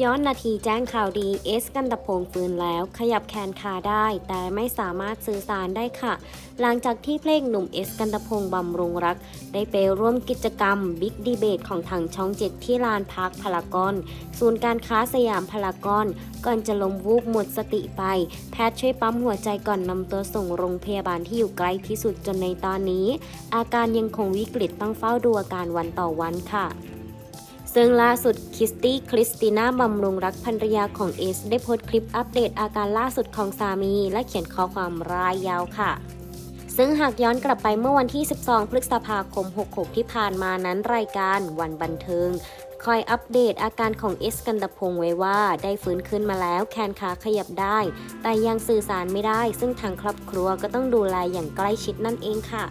ย้อนนาทีแจ้งข่าวดีเอสกันตะพงฟื้นแล้ว ขยับแขนขาได้ แต่ไม่สามารถสื่อสารได้ค่ะ หลังจากที่เพลงหนุ่มเอสกันตะพงบำรุงรัก ได้ไปร่วมกิจกรรมบิ๊กดีเบตของทางช่องเจ็ดที่ลานพักพารากอน ศูนย์การค้าสยามพารากอน ก่อนจะล้มวูบหมดสติไป แพทย์ช่วยปั๊มหัวใจก่อนนำตัวส่งโรงพยาบาลที่อยู่ใกล้ที่สุดจนในตอนนี้ อาการยังคงวิกฤตต้องเฝ้าดูอาการวันต่อวันค่ะ ซึ่งล่าสุดคิสตี้คริสติน่าบำรุงรักภรรยาของเอส ได้โพสต์คลิปอัปเดตอาการล่าสุดของสามี และเขียนข้อความรายยาวค่ะ ซึ่งหากย้อนกลับไปเมื่อวันที่ 12 พฤษภาคม 66 ที่ผ่านมานั้นรายการวันบันเทิงคอยอัปเดตอาการของเอสกันตะพงไว้ว่าได้ฟื้นขึ้นมาแล้วแขนขาขยับได้ แต่ยังสื่อสารไม่ได้ ซึ่งทางครอบครัวก็ต้องดูแลอย่างใกล้ชิดนั่นเองค่ะ